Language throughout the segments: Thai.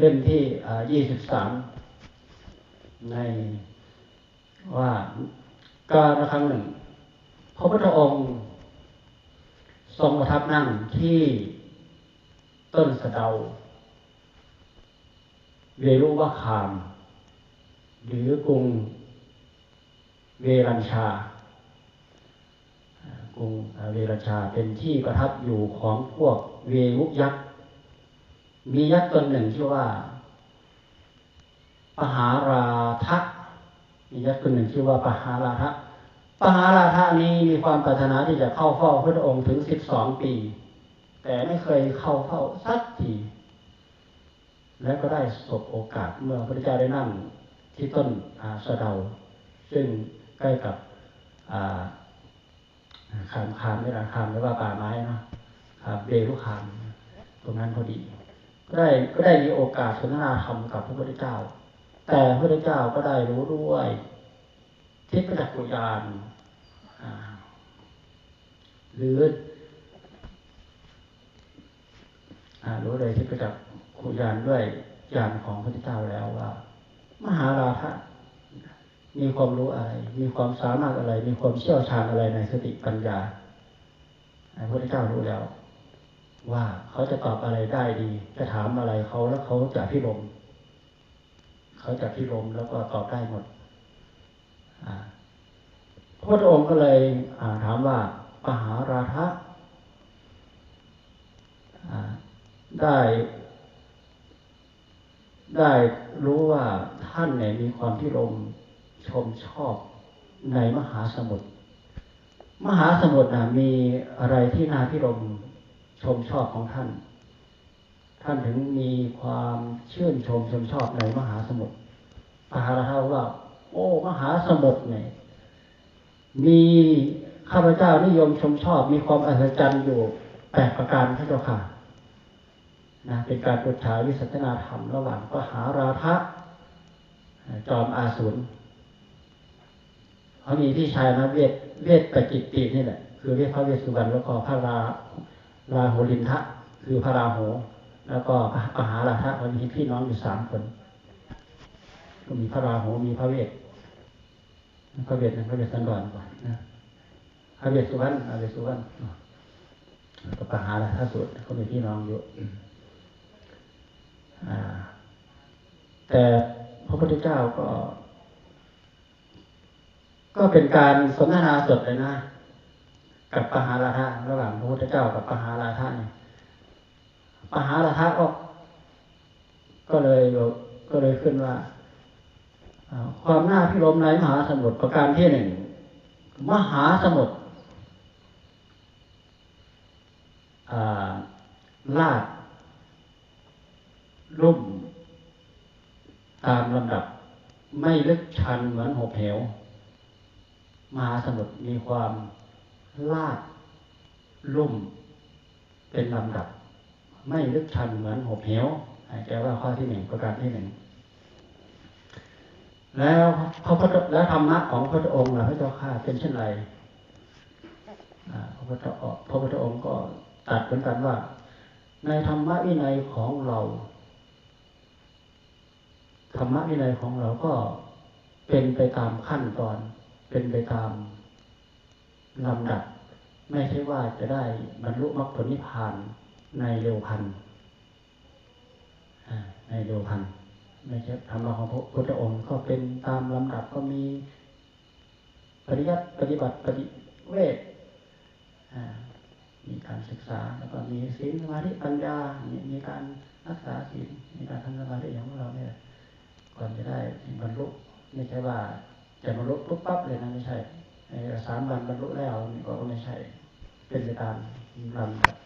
เล่มที่ยี่สิบสามในว่าการละครั้งหนึ่งพระพุทธองค์ ทรงประทับนั่งที่ต้นสะเดา เวรุวะคาม หรือกรุงเวรัญชากรุงเวรัญชาเป็นที่ประทับอยู่ของพวกเววุยักษ์ มียักษ์ตนหนึ่งชื่ว่า ปหาราทะมียักษ์ตนหนึ่งชื่ว่าปหาราทะปหาราทะนี้มีความปรารถนาที่จะเข้าเฝ้าพระองค์ถึงสิบสองปี แต่ไม่เคยเข้าเฝ้าสักทีแล้วก็ได้สบโอกาสเมื่อพระเจ้าได้นั่งที่ต้นสะเดา ซึ่งใกล้กับคามคามไม่ละคามหรือว่าป่าไม้นะครับเบรุคาม ตรงนั้นพอดี ได้ก็ได้มีโอกาสสนทนาธรรมกับพระพุทธเจ้า แต่พระพุทธเจ้าก็ได้รู้ด้วยทิพจักกุยานหรือรู้เลยทิพจักกุยานด้วยญาณของพระพุทธเจ้าแล้วว่า มหาราภะมีความรู้อะไร มีความสามารถอะไร มีความเชี่ยวชาญอะไรในสติปัญญาพระพุทธเจ้ารู้แล้ว ว่าเขาจะตอบอะไรได้ดี จะถามอะไรเขาแล้วเขาจะพิรมเขาจะพิรมแล้วก็ตอบได้หมดพระพุทธองค์ก็เลยถามว่าปหาราทะได้ ได้รู้ว่าท่านเนี่ยมีความพิรมชมชอบในมหาสมุทรมหาสมุทรนะมีอะไรที่นาพิรม ชมชอบของท่าน ท่านถึงมีความชื่นชมชมชอบในมหาสมุทรปหาราทาว่า โอ้ มหาสมุทรเนี่ยมีข้าพเจ้านิยมชมชอบ มีความอัศจรรย์อยู่แปดประการพระเจ้าค่ะนะเป็นการปุถาวิสัชนาธรรมระหว่างปหาราทะจอมอาสุรเขามีพี่ชายนะเวทเวทปจิตตินี่แหละคือเรียกพระเวสสุวรรณแล้วก็พระรา ราโหลินทะคือพระราโหแล้วก็ปหาราทะเขามีพี่น้องอยู่สามคน ก็มีพระราโหมีพระเวทพระเวทนะพระเวทสันดอนก่อนนะพระเวสสุวรรณพระเวสสุวรรณก็ปหาราทะสุดเขามีพี่น้องอยู่แต่พระพุทธเจ้าก็ ก็เป็นการสนทนาสดเลยนะ กับปหาราธาระหว่างพระพุทธเจ้ากับปหาราธาเนี่ยปหาราธาก็ ก็เลยก็เลยขึ้นว่าความน่าพิรมในมหาสมุทรประการที่หนึ่งมหาสมุทรลาดลุ่ม ตามลำดับ ไม่ลึกชันเหมือนหบเหวมหาสมุทรมีความ ลาดลุ่มเป็นลำดับ ไม่ลึกชันเหมือนหบเหวแกว่าข้อที่หนึ่งประการที่หนึ่งแล้วพระพุทธแล้วธรรมะของพระพุทธองค์ล่ะพระเจ้าข้าเป็นเช่นไรพระพุทธพระพุทธองค์ก็ตัดเหมือนกันว่า ในธรรมะวินัยของเราธรรมะวินัยของเราก็เป็นไปตามขั้นตอน เป็นไปตาม ลำดับ ไม่ใช่ว่าจะได้บรรลุมรรคผลนิพพานในเร็วพันในเร็วพันไม่ใช่ธรรมะของพระพุทธองค์ก็เป็นตามลำดับก็มีปริยัติปฏิบัติปฏิเวทมีการศึกษาแล้วก็มีศีลสมาธิปัญญามีการรักษาศีลมีการทำสมาธิอย่างของเราเนี่ยก่อนจะได้บรรลุไม่ใช่ว่าจะบรรลุปุ๊บปั๊บเลยนะไม่ใช่ สามวันบรรลุแล้วนี่ก็ไม่ใช่เป็นไปตามลำดับ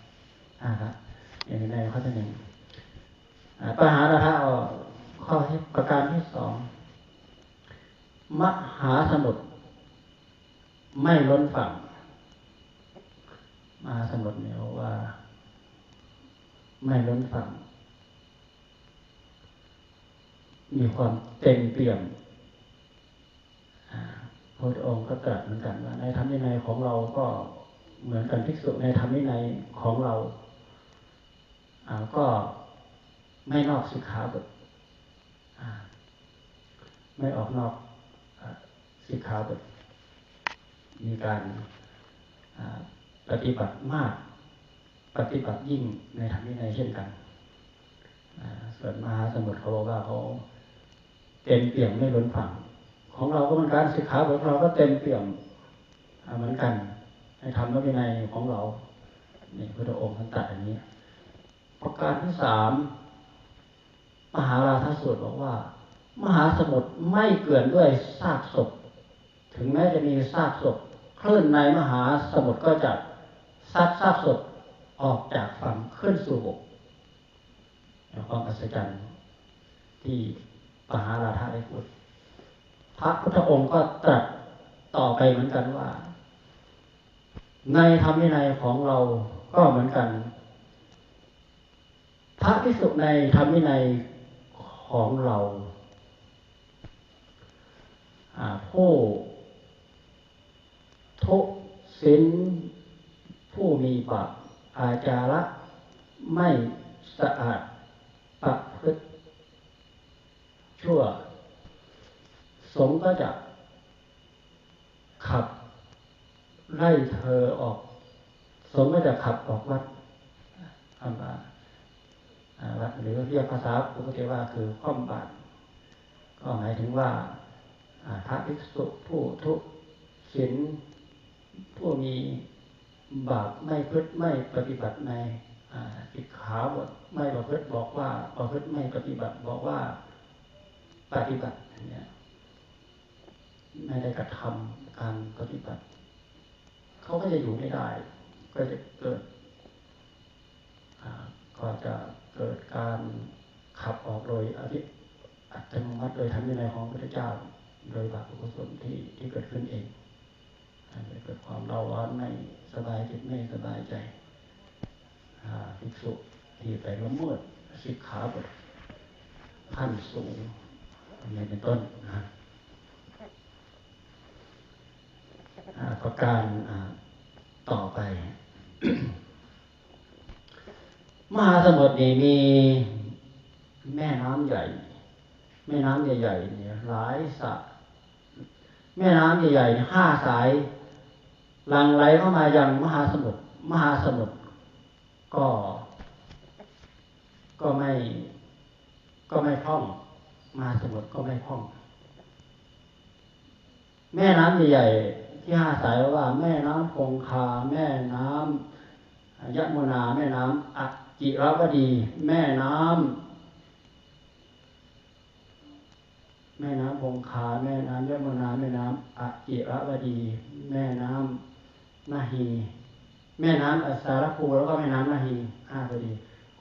อ่าครับอย่างในข้อที่หนึ่งปัญหาละท่าข้อที่ประการที่สองมหาสมุทรไม่ล้นฝั่งมหาสมุทรเนี่ยว่า ไม่ล้นฝั่ง มีความเต็มเปี่ยม พระองค์ก็ตรัสเหมือนกันว่าในธรรมวินัยของเราก็เหมือนกันภิกษุในธรรมวินัยของเราก็ไม่นอกสิกขาบทไม่ออกนอกอ่าสิกขาบทมีการปฏิบัติมาก ปฏิบัติยิ่งในทางวินัยเช่นกันส่วนมหาสมุทรเขาบอกว่าเขาเต็มเปี่ยมไม่ล้นฝั่ง ของเราก็เหมือนกันสิกขาบทของเราก็เต็มเปี่ยมเหมือนกันในธรรมวินัยของเรานี่พระองค์ท่านตรัดอย่างนี้ ประการที่สามมหาราทสูตรบอกว่า มหาสมุทรไม่เกลื่อนด้วยซากศพ ถึงแม้จะมีซากศพคลื่นในมหาสมุทรก็จะซัดซากศพออกจากฝั่งขึ้นสู่บกความอัศจรรย์ที่มหาราธาได้พูด พระพุทธองค์ก็ตรัสต่อไปเหมือนกันว่า ในธรรมวินัยของเราก็เหมือนกัน พระพิสุในธรรมวินัยของเราผู้ทุศินผู้มีบาปอาจาระไม่สะอาดประพฤติชั่ว สงก็จะ ขับไล่เธอออก สงก็จะขับออกวัดคำว่าวัดหรือเรียกภาษาปกติว่าคือข้อมบาตก็หมายถึงว่าพระภิกษุผู้ทุศีลผู้มีบาปไม่พฤติไม่ปฏิบัติในอิกขาบทไม่ประพฤติบอกว่าประพฤติไม่ปฏิบัติบอกว่าปฏิบัติเนี่ย ไม่ได้กระทำการปฏิบัติ เขาก็จะอยู่ไม่ได้ ก็จะเกิดก็จะเกิดการขับออกโดยอธิอัตโนมัติโดยทำในในของพระเจ้า โดยบาปกุศลที่ที่เกิดขึ้นเองเกิดความเราร้อนไม่สบายจิตไม่สบายใจภิกษุที่ไปละเมิดสิกขาบทขั้นสูงนี้เป็นต้นนะ ประการต่อไป มหาสมุทรนี่มีแม่น้ำใหญ่ แม่น้ำใหญ่ๆเนี่ยหลายสระแม่น้ำใหญ่ๆห้าสายหลั่งไหลเข้ามายังมหาสมุทรมหาสมุทรก็ ก็ไม่ ก็ไม่พร่องมหาสมุทรก็ไม่พร่อง แม่น้ำใหญ่ๆ ที่ห้าสายว่าแม่น้ำคงคา แม่น้ำยะมุนา แม่น้ำอจิรวดี แม่น้ำแม่น้ำคงคา แม่น้ำยะมุนา แม่น้ำอจิรวดี แม่น้ำนาฮีแม่น้ำอสารภูแล้วก็แม่น้ำนาฮีห้าพอดี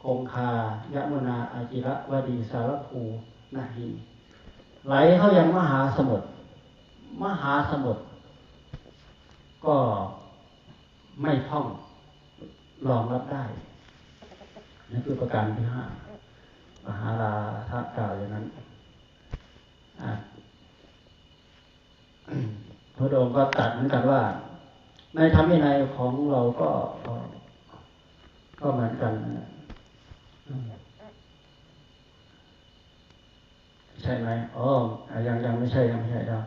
คงคายะมุนาอาจิระวดี สารภูนาฮีไหลเข้ายังมหาสมุทรมหาสมุทร ก็ไม่ท่องรองรับได้นั่นคือประการที่ห้ามหาลาทากล่าวอย่างนั้นพระองค์ก็ตัดเหมือนกันว่า ในธรรมวินัยของเราก็ก็เหมือนกันใช่ไหมอ๋อยังยังไม่ใช่ยังไม่ใช่ครับ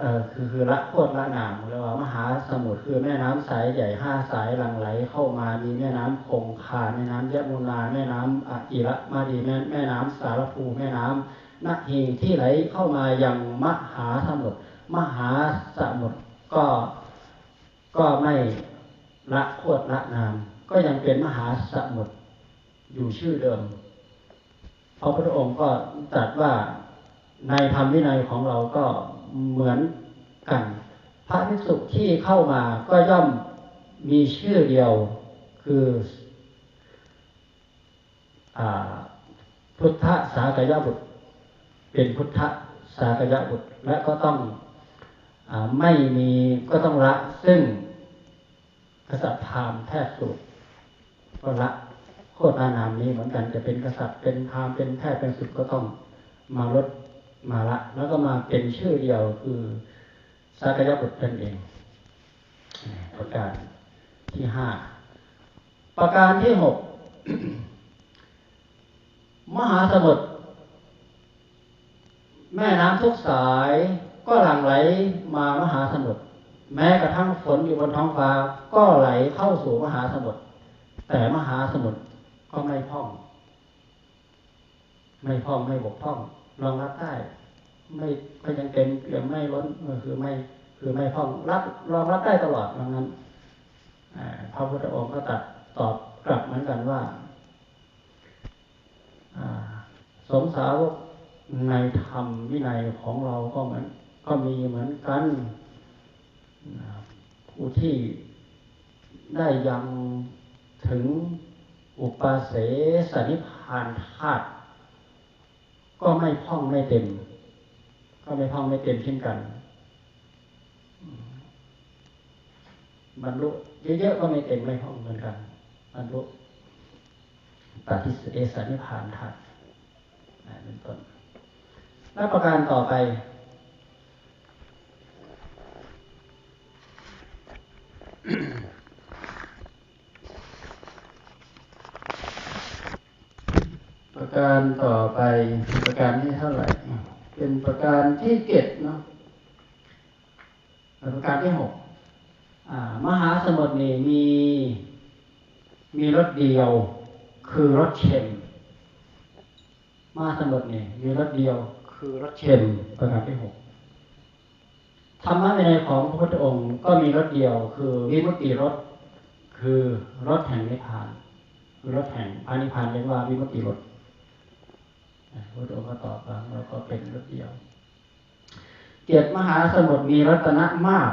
เออคือคือละโคตรละนามเรียกว่ามหาสมุทรคือแม่น้ำสายใหญ่ห้าสายหลั่งไหลเข้ามามีแม่น้ำคงคาแม่น้ำยะมุนาแม่น้ำอะอิระมาดีแม่แม่น้ำสารภูแม่น้ำนาฮีที่ไหลเข้ามาย่างมหาสมุทรมหาสมุทรก็ก็ไม่ละโคตรละนาม ก็ยังเป็นมหาสมุทรอยู่ชื่อเดิมพระพุทธองค์ก็ตรัสว่าในธรรมวินัยของเราก็ เหมือนกัน พระภิกษุที่เข้ามาก็ย่อมมีชื่อเดียวคืออพุทธสากยบุตร เป็นพุทธสากยบุตร และก็ต้องอไม่มีก็ต้องละซึ่งกษัตริย์พราหมณ์แทบสุดก็ละโคตรนามนี้เหมือนกันจะเป็นกษัตริย์เป็นพราหมณ์เป็นแพทย์เป็นสุดก็ต้องมาลด มาละ แล้วก็มาเป็นชื่อเดียวคือสากยบุตรนั่นเอง ประการที่ห้าประการที่หกมหาสมุทรแม่น้ำทุกสายก็หลั่งไหลมามหาสมุทรแม้กระทั่งฝนอยู่บนท้องฟ้า ก็ไหลเข้าสู่มหาสมุทรแต่มหาสมุทรก็ไม่พ่อง ไม่พ่องไม่บกพร่อง รองรับได้ ไม่ก็ยังเต็มเปี่ยมไม่ล้นคือไม่คือไม่พองรับรองรับได้ตลอดดังนั้นพระพุทธองค์ก็ตัดตอบกลับเหมือนกันว่าสงสาวกในธรรมวินัยของเราก็เหมือน ก็มีเหมือนกันผู้ที่ได้ยังถึงอุปาเสสนิพานธาตุ ก็ไม่พ่องไม่เต็ม ก็ไม่พ่องไม่เต็มเช่นกันบรรลุเยอะๆก็ไม่เต็มไม่พ่องเหมือนกันบรรลุปฏิสเสสนิพานธาตุเป็นต้นและประการต่อไปประ การต่อไปประการที่เท่าไหร่ เป็นประการที่เจ็ดเนาะประการที่หกมหาสมุทรนี่มีมีรถเดียว คือรถเข็มมหาสมุทรนี่มีรถเดียว คือรถเข็มประการที่หกธรรมะในของพระพุทธองค์ก็มีรถเดียว คือวิมุตติรถคือรถแห่งนิพพานคือรถแห่งพานิพพานเรียกว่าวิมุตติรถ พระองค์ก็ตอบว่าเราก็เป็นรถเดียวเจ็ดมหาสมุทรมีรัตนะมาก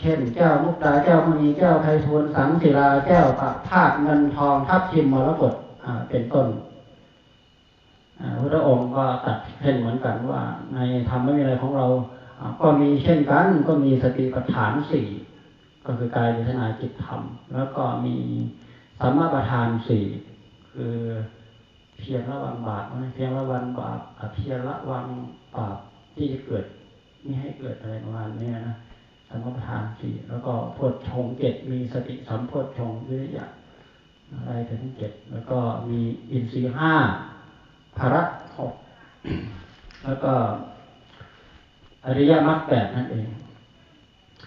เช่นแก้วมุกดาแก้วมณีแก้วไพฑูรย์สังศิลาแก้วปะพาดเงินทองทับทิมมรกตเป็นต้นพระองค์ก็ตัดเช่นเหมือนกันว่า ในธรรมไม่มีอะไรของเรา ก็มีเช่นกัน ก็มีสติปัฏฐานสี่ก็คือกายเวทนาจิตธรรม แล้วก็มีสัมมาประธานสี่คือ เพียรละวังบาปเพียรละวันบาปเพียรละวังบาปที่จะเกิดไม่ให้เกิดอะไรประมาณนี้นะสมมาประธานสี่แล้วก็พดชงเจ็ดมีสติสัมพดชงวิริยะอะไรถึงเจ็ดแล้วก็มีอินทรีห้าภาระหกแล้วก็อริยมรรคแปดนั่นเอง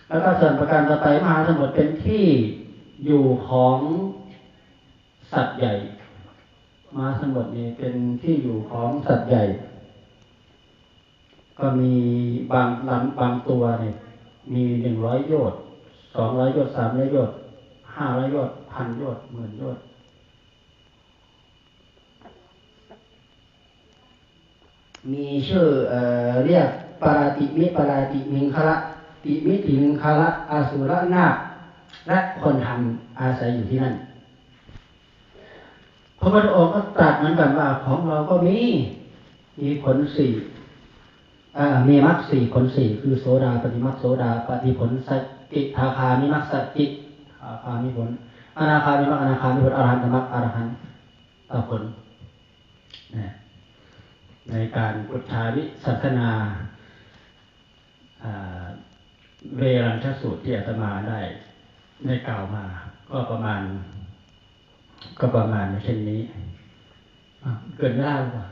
แล้วก็ส่วนประการต่อไปมหาสมุทรเป็นที่อยู่ของสัตว์ใหญ่ มาสมุทนี่เป็นที่อยู่ของสัตว์ใหญ่ ก็มีบางลำบางตัวเนี่ยมีหนึ่งร้อยโยชน์สองร้อยโยชน์สามร้อยโยชน์ห้าร้อยโยชน์พันโยชน์หมื่นโยชน์มีชื่อเอเรียกปาราติมิปาราติมิงคละติมิติมิงคละอาสุรนาคและคนทำอาศัยอยู่ที่นั่น พระพุทธองค์ก็ตรัสเหมือนกันว่าของเราก็มี มีผลสี่มีมรรคสี่ผลสี่คือโสดาปฏิมรรคโสดาปฏิผลสติทาคามิมรรคสติทาคามิผลอนาคามิมรรคอนาคามิผลอรหันตมรรคอรหันตผลในการพุทธาวิศาสนาเวรัญชสูตรที่อาตมาได้ได้กล่าวมา ก็ประมาณ ก็ประมาณเช่นนี้เกินเล่าป่ะ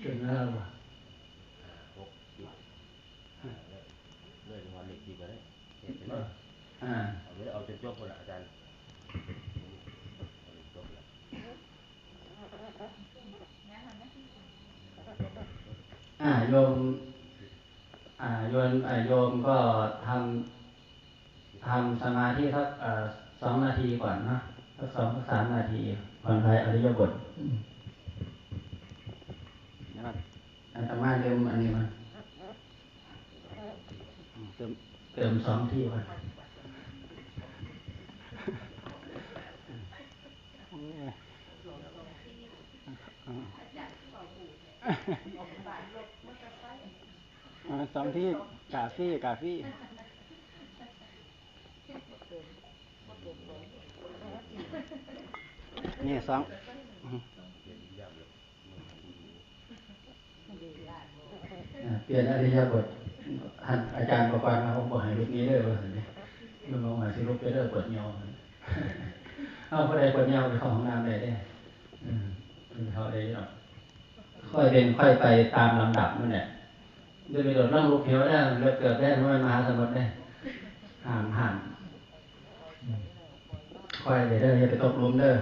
เกินเล่าป่ะเลยวันเล็กดีกว่าได้เห็นไหมอ่าเอาไว้เอาจนจบคนละอาจารย์จบแล้วอ่าโยมอ่าโยมอ่าโยมก็ทำทำสมาธิสักสองนาทีก่อนนะ สักสองสามนาทีก่อนไปอริยบทอาตมาเติมอันนี้มาเติมเติมสองที่ก่อนสองที่กาฟี่กาฟี่ นี่สองเปลี่ยนอริยบทท่านอาจารย์ประกรณ์มาผมบอกให้ลูกนี้เลยว่าสิมันมองหมายสิลูกไปเด้อปวดเงาเอาพอได้ปวดเงาไปเข้าห้องน้ำได้ได้เขาเลยเนาะค่อยเป็นค่อยไปตามลำดับนั่นแหละเดินไปโดดล่งลูกเหวได้เลือเกิดได้ไม่มาสมุทรได้ห่างห่าง ค่อยเลยเด้ออย่าไปตกลุมเด้อ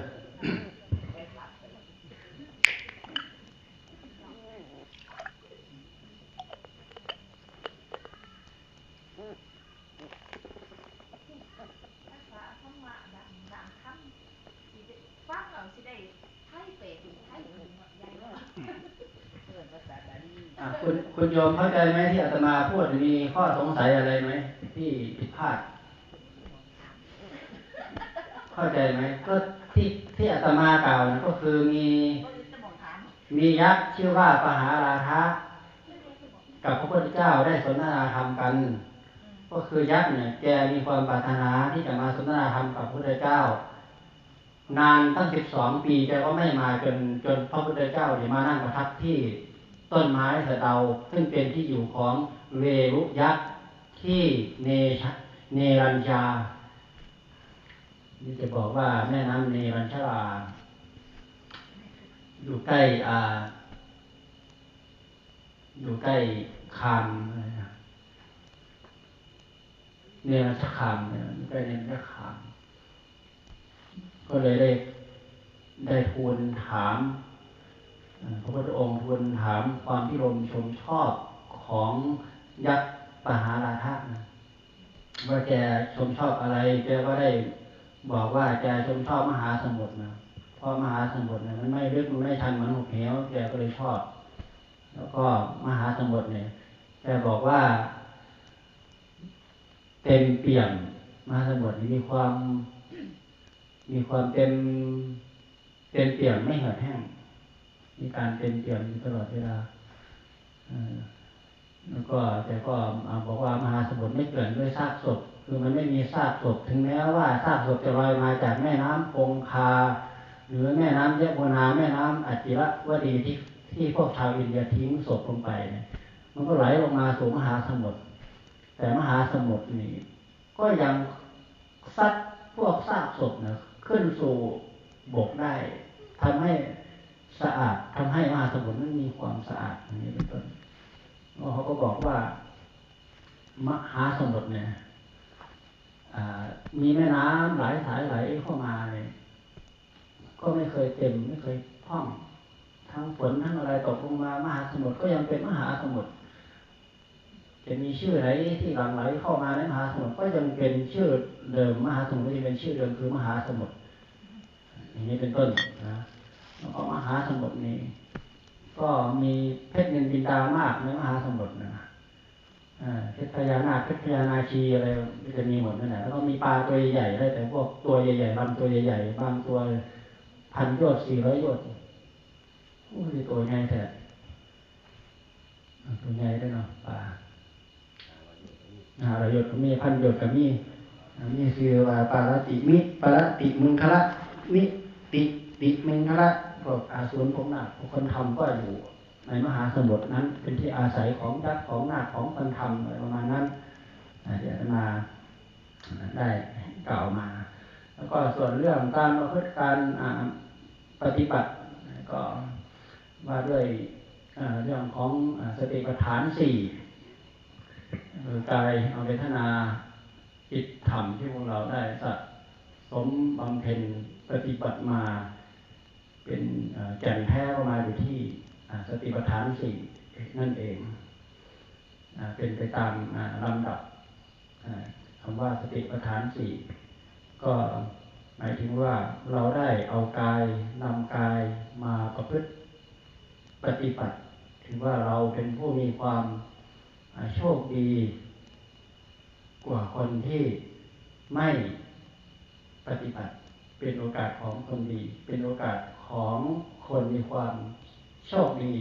ฟังเด้อคุณคุณโยมเข้าใจไหมที่อาตมาพูดมีข้อสงสัยอะไรไหมที่ผิดพลาด เข้าใจไหมก็ที่ที่อาตมากล่าวนะก็คือมีมียักษ์ชื่อว่าปหาราทะกับพระพุทธเจ้าได้สนทนาธรรมกัน ก็คือยักษ์เนี่ยแกมีความปรารถนาที่จะมาสนทนาธรรมกับพระพุทธเจ้า นานตั้งสิบสองปีแกก็ไม่มาจนจนพระพุทธเจ้าเนี่ยมานั่งประทับที่ต้นไม้สะเดาซึ่งเป็นที่อยู่ของเวรุยักษ์ที่เนชเนรัญชา นี่จะบอกว่าแม่น้ำเนรัญชราอยู่ใกล้อ่าอยู่ใกล้คามเนรัญชคามอยู่ใกล้เนรัญชคาม ก็เลยได้ได้ทูลถามพระพุทธองค์ทูลถามความพิรมชมชอบของยักษ์ปหาราธานะว่าแกชมชอบอะไรแกก็ได้ บอกว่าแกชมชอบมหาสมุทรนะเพราะมหาสมุทรเนี่ยมันไม่ลึกมันไม่ชันเหมือนหุบเหวแกก็เลยชอบ แล้วก็มหาสมุทรเนี่ยแกบอกว่า เต็มเปี่ยมมหาสมุทรนี่มีความ มีความเต็มเต็มเปี่ยมไม่เหือดแห้งมีการเต็มเปี่ยมอยู่ตลอดเวลาแล้วก็แต่ก็บอกว่ามหาสมุทรไม่เกิดด้วยซากศพ คือมันไม่มีซากศพถึงแม้ว่าซากศพจะลอยมาจากแม่น้ำคงคา หรือแม่น้ำยมุนาแม่น้ำอัจิระวดีที่ที่พวกชาวอินเดียทิ้งศพลงไปเนี่ยมันก็ไหลลงมาสู่มหาสมุทรแต่มหาสมุทรนี่ก็ยังซัดพวกซากศพนะขึ้นสู่บกได้ทำให้สะอาดทำให้มหาสมุทรนั้นมีความสะอาดอย่างนี้เป็นต้นเขาก็บอกว่ามหาสมุทรเนี่ย มีแม่น้ำหลายสายไหลเข้ามาเนี่ยก็ไม่เคยเต็มไม่เคยพร่อง ทั้งฝนทั้งอะไรตกลงมามหาสมุทรก็ยังเป็นมหาสมุทรจะมีชื่อไหนที่หลังไหลเข้ามาในมหาสมุทรก็ยังเป็นชื่อเดิมมหาสมุทรก็ยังเป็นชื่อเดิมคือมหาสมุทรอย่างนี้เป็นต้นนะแล้วก็มหาสมุทรนี้ ก็มีเพชรเงินดินดามากในมหาสมุทรนะ พชรพญานาคเพชรพญานาคีอะไรมันจะมีหมดนั่นแหละแล้วก็มีปลาตัวใหญ่ได้แต่พวกตัวใหญ่ๆลำตัวใหญ่ๆบางตัวพันยชน์สี่ร้อยยชน์โอ้ยตัวใหญ่แท้ตัวใหญ่ด้วยเนาะปลาอาระยศก็มีพันยศก็มีนนี้คือว่าปาราติมิปาราติมุงคละมิติติมุงคละพวกอาสูรพวกนาคพวกคนทำก็อยู่ ในมหาสมุทรนั้น เป็นที่อาศัยของยักษ์ของนาคของคนทำอะไรประมาณนั้นเดี๋ยวมาได้กล่าวมา แล้วก็ส่วนเรื่องการประพฤติการอ่าปฏิบัติก็ว่าด้วยเรื่องของสติปัฏฐานสี่กายเอาเวทนาจิตธรรมที่พวกเราได้สะสมบำเพ็ญปฏิบัติมา เป็นแก่นแท้ก็มาอยู่ที่ สติปัฏฐานสี่นั่นเองเป็นไปตามลำดับคำว่าสติปัฏฐานสี่ก็หมายถึงว่าเราได้เอากายนำกายมาประพฤติปฏิบัติ ถือว่าเราเป็นผู้มีความโชคดี กว่าคนที่ไม่ปฏิบัติ เป็นโอกาสของคนดี เป็นโอกาสของคนมีความ โชคดี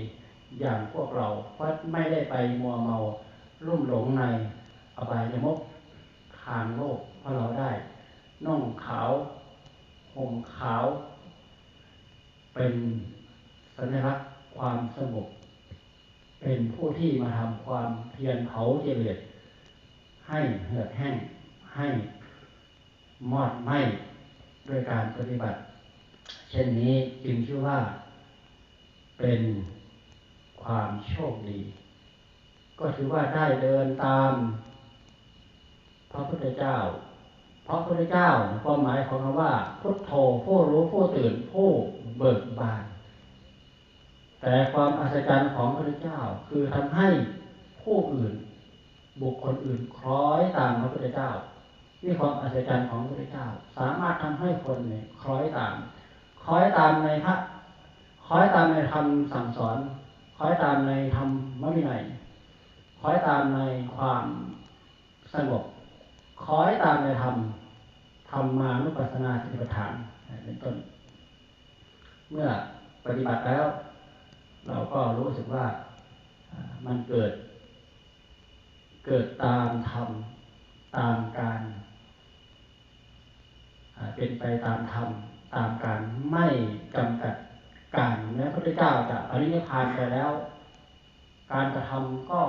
อย่างพวกเราเพราะไม่ได้ไปมัวเมาลุ่มหลงในอบายมุกทางโลกเพราะเราได้นุ่งขาวห่มขาว เป็นสัญลักษณ์ความสงบเป็นผู้ที่มาทำความเพียรเผาเจริญให้เหือดแห้งให้มอดไหม้ด้วยการปฏิบัติ เช่นนี้จึงชื่อว่า เป็นความโชคดี ก็ถือว่าได้เดินตาม พระพุทธเจ้าเพราะพระพุทธเจ้าความหมายของคำว่า พุทโธผู้รู้ผู้ตื่นผู้เบิกบาน แต่ความอัศจรรย์ของพระพุทธเจ้าคือทำให้ผู้อื่น บุคคลอื่นคล้อยตามพระพุทธเจ้านี่ความอัศจรรย์ของพระพุทธเจ้า สามารถทำให้คนเนี่ยคล้อยตาม คล้อยตามในพระ คอยตามในธรรมสั่งสอนคอยตามในธรรมมวินัยคอยตามในความสงบคอยตามในธรรมธรรมานุปัสสนาสติปัฏฐานเป็นต้น เมื่อปฏิบัติแล้ว เราก็รู้สึกว่ามันเกิด เกิดตามธรรมตามการเป็นไปตามธรรมตามการไม่จำกัด การแม้พระพุทธเจ้าจะอริยพานไปแล้ว การกระทำก็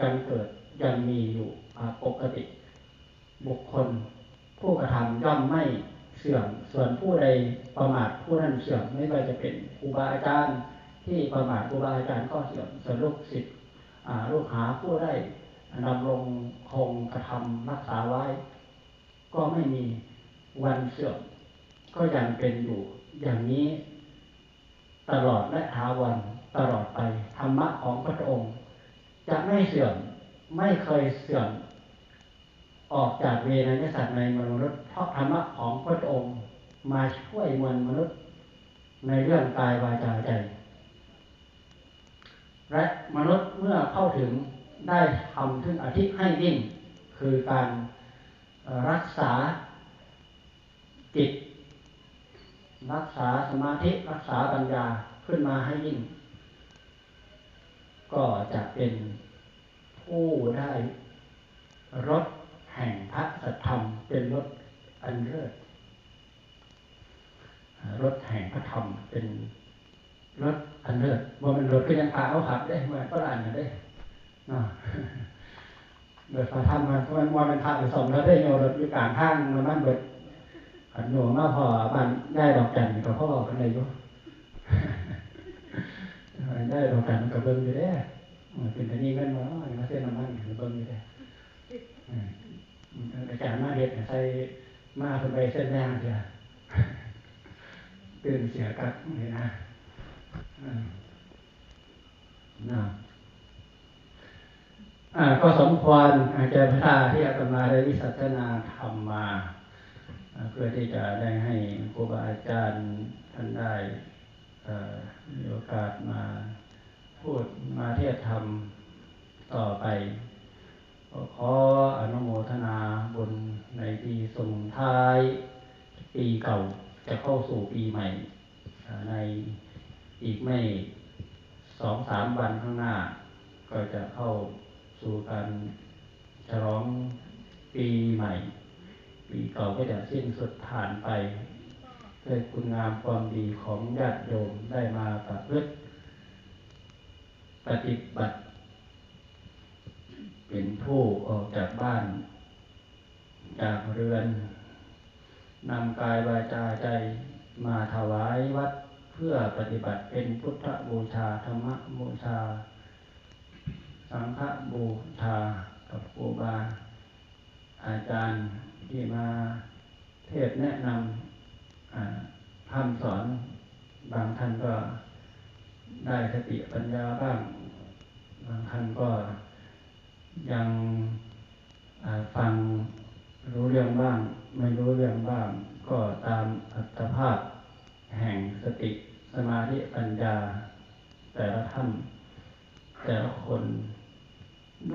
ยังเกิดยังมีอยู่ปกติ บุคคล ผู้กระทำย่อมไม่เสื่อมส่วนผู้ใดประมาทผู้นั้นเสื่อมไม่ว่าจะเป็นครูบาอาจารย์ ที่ประมาทครูบาอาจารย์ก็เสื่อมส่วนลูกศิษย์ลูกหาผู้ได้ดำรงคงกระทำรักษาไว้ ก็ไม่มีวันเสื่อมก็ยังเป็นอยู่อย่างนี้ ตลอดและถาวรตลอดไปธรรมะของพระองค์ จะไม่เสื่อมไม่เคยเสื่อม ออกจากเวรนสัตว์ในมนุษย์เพราะธรรมะของพระองค์มาช่วยมวลมนุษย์ ในเรื่องกายวาจาใจ และมนุษย์เมื่อเข้าถึงได้ทำถึงอาทิตย์ให้ยิ่ง คือการรักษาจิต รักษาสมาธิรักษาปัญญาขึ้นมาให้ยิ่ง ก็จะเป็นผู้ได้รถแห่งพระสัทธรรมเป็นรถอันเลิศรถแห่งพระธรรมเป็นรถอันเลิศว่ามันรถก็ยังพาเอาขับได้เมื่อก็อ่านกันได้เนาะเบิดพระธรรมมันมันว่ามันพาไปส่งแล้วได้โยรถอยู่กลางทางมันมันเบิด ขันโยมาพอบ้านได้ดอกจันทร์กับพ่อกันเลยอยู่ได้ดอกจันทร์กับเบิ้งอยู่ได้เป็นแต่นี้เงินมามาเส้นน้ำมันเบิ้งอยู่ได้อาจารย์มาเห็ดใส่มาคนไปเส้นแรงเดียตื่นเสียกัดนี่นะนะก็สมควรอาจารย์พระที่อาตมาได้วิสัชนาธรรมมา เพื่อที่จะได้ให้ครูบาอาจารย์ท่านได้มีโอกาสมาพูดมาเทศธรรมต่อไป ขออนุโมทนาบุญในปีส่งท้าย ปีเก่าจะเข้าสู่ปีใหม่ ในอีกไม่สองสามวันข้างหน้า ก็จะเข้าสู่การฉลองปีใหม่ ปีเก่าก็จะสิ้นสุดผ่านไปด้วยคุณงามความดีของญาติโยมได้มาประพฤติปฏิบัติ เป็นผู้ออกจากบ้าน จากเรือนนำกายวาจาใจมาถวายวัดเพื่อปฏิบัติเป็นพุทธบูชาธรรมบูชา สังฆบูชากับครูบาอาจารย์ ที่มาเทศแนะนำคำสอนบางท่านก็ได้สติปัญญาบ้าง บางท่านก็ยังฟังรู้เรื่องบ้าง ไม่รู้เรื่องบ้าง ก็ตามอัตภาพแห่งสติสมาธิปัญญา แต่ละท่านแต่ละคน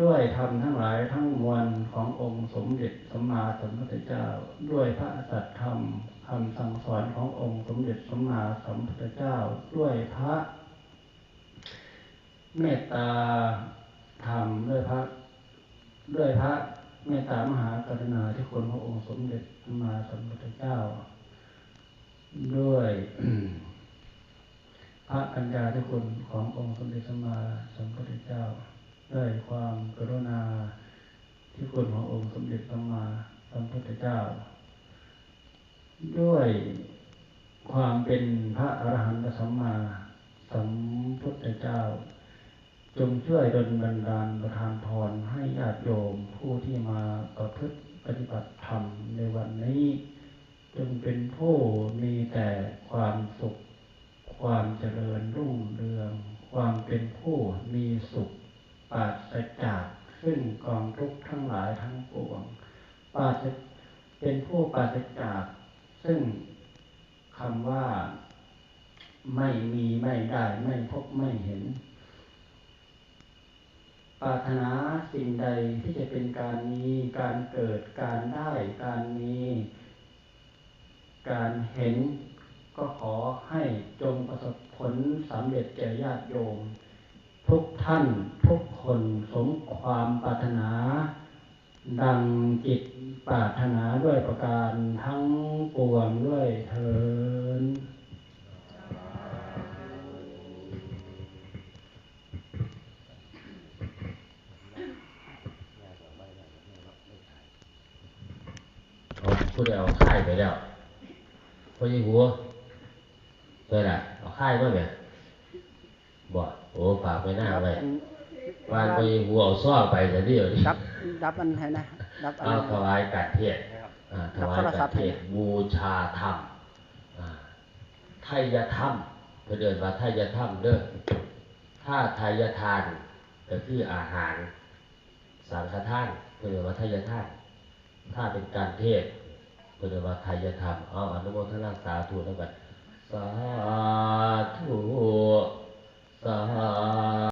ด้วยธรรมทั้งหลายทั้งมวลขององค์สมเด็จสัมมาสัมพุทธเจ้า ด้วยพระสัจธรรมคำสั่งสอนขององค์สมเด็จสัมมาสัมพุทธเจ้า ด้วยพระ เมตตาธรรมด้วยพระ ด้วยพระเมตตามหากรุณาที่คุณขององค์สมเด็จสัมมาสัมพุทธเจ้า ด้วยพระปัญญาที่คุณขององค์สมเด็จสัมมาสัมพุทธเจ้า ด้วยความกรุณาที่คุณขององค์สมเด็จพระมาสัมพุทธเจ้า ด้วยความเป็นพระอรหันตสัมมาสัมพุทธเจ้า จงช่วยดลบันดาลประทานพรให้ญาติโยมผู้ที่มาประพฤติปฏิบัติธรรมในวันนี้ จงเป็นผู้มีแต่ความสุข ความเจริญรุ่งเรือง ความเป็นผู้มีสุข ปราศจากซึ่งกองทุกข์ทั้งหลายทั้งปวงปราศเป็นผู้ปราศจากซึ่งคำว่าไม่มีไม่ได้ ไม่พบไม่เห็น ปรารถนาสิ่งใดที่จะเป็นการมีการเกิดการได้การมี การเห็นก็ขอให้จงประสบผลสำเร็จแก่ญาติโยม ทุกท่านทุกคนสมความปรารถนา ดังจิตปรารถนาด้วยประการทั้งปวงด้วยเถินเอาผู้ใดเอาค่ายไปแล้วพ่อยี่หัวเคยล่ะเอาค่ายมาไหม ฝากไปหน้าไว้วานพ่อยี่หัวเอาซ่อไปแต่เดียวนี่ดับดับอันไหนนะดับอันเอาถวายกัดเทศอ่าถวายรับโทรศักัพดท์เทศบูชาธรรมอ่าไทยธรรมเพื่อเดินมาไทยธรรมเด้อถ้าไทยทานก็คืออาหารสังฆทานเพื่อเดินมาไทยทานถ้าเป็นการเทศน์เพื่อเดินมาไทยธรรมเอาอนุโมทนาสาธุแล้วกันสาธุ สา